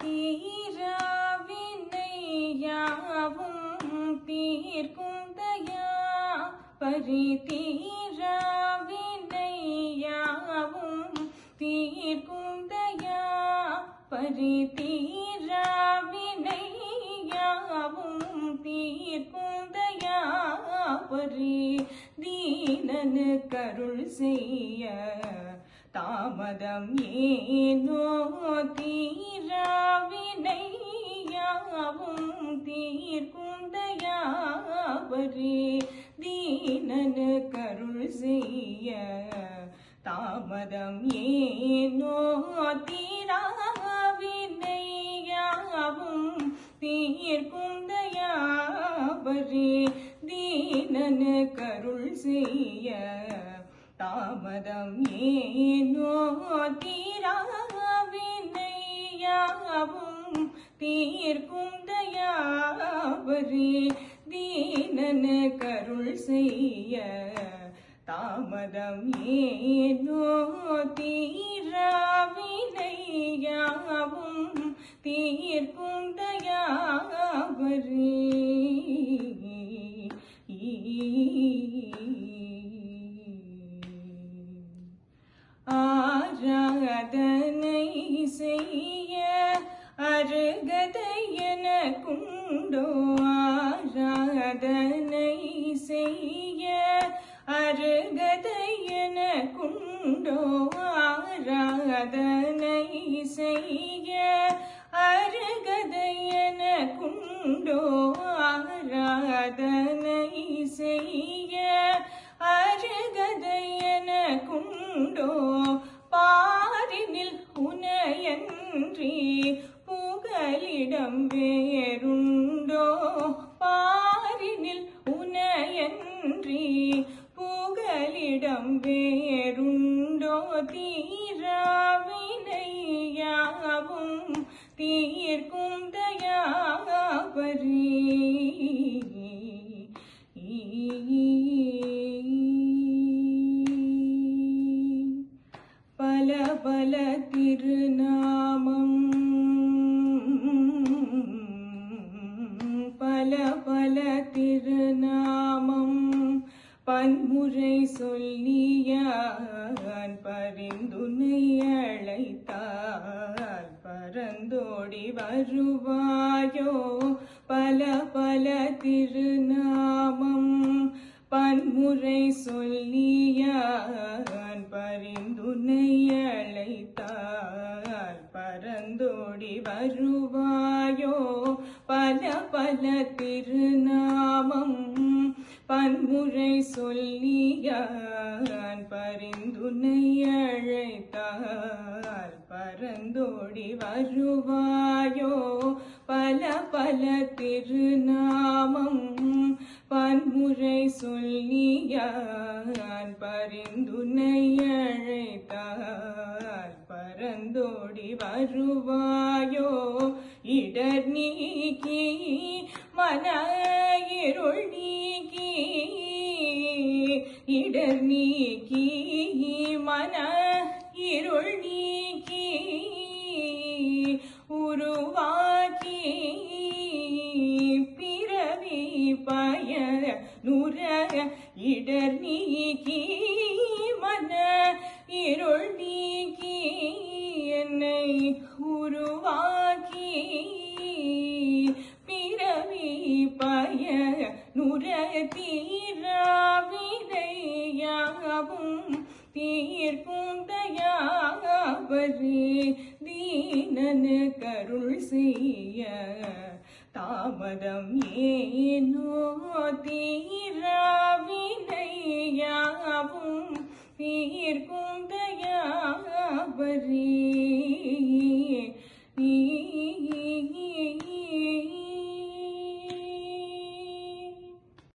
தீராவினையாவும் தீர்க்கும் தயா. பரி தீராவினையாவும் தீர்க்கும் தயா. பரி தீராவினையாவும் தீர்க்கும் தயா. பரி தீனனு கருள் செய்ய தாமதம் ஏனோ தீராவினையாவும் தீர்க்கும் தயாவரே. தீனனு கருள் செய்ய தாமதம் ஏனோ தீராவினையாவும் தீர்க்கும் தயாவரே. தீனனு கருள் செய்ய தாமதம் ஏனோ தீராவினையாவும் தீர்க்கும் தயாவரே தீனன கருள் செய்ய தாமதம் ஏனோ தீராவினையாவும் தீர்க்கும் தயாவரே அதனை செய்ய அருகதையன குண்டோ ஆராதனை செய்ய அருகதையன குண்டோ ஆராதனை செய்ய அருகதையன குண்டோ ஆராதனை செய்ய அருகதையன குண்டோ உனையன்றி புகலிடம் வேறுண்டோ? பாரினில் உனையன்றி புகலிடம் வேறுண்டோ? தீராவினையாவும் தீர்க்கும் தயாவரே பல பல திருநாமம். பல பல திருநாமம். பன்முறை சொல்லியான் பரிந்துனை அழைத்தால் பரந்தோடி வருவாயோ. பல பல திருநாமம். பன்முறை சொல்லியான் பரிந்துனை அழைத்தால் பரந்தோடி வருவாயோ? பல பல திருநாமம் பன்முறை சொல்லியான் பரிந்துனை அழைத்தால் பரந்தோடி வருவாயோ? பல பல திருநாமம் பன்முறை சொல்லியான் பரிந்துனை அழைத்தால் பரந்தோடி வருவாயோ? இடர் நீக்கி மன இருள் நீக்கி இடர் நீக்கி மன இருள் நீக்கி உருவா நீக்கி மன இருள் நீக்கி என்னை உருவாக்கி. பிறவி பய நுர தீராவினையாவும் தீர்க்கும் தயாவரே தீனனு கருள் செய்ய தாமதம் ஏனோ தீ me.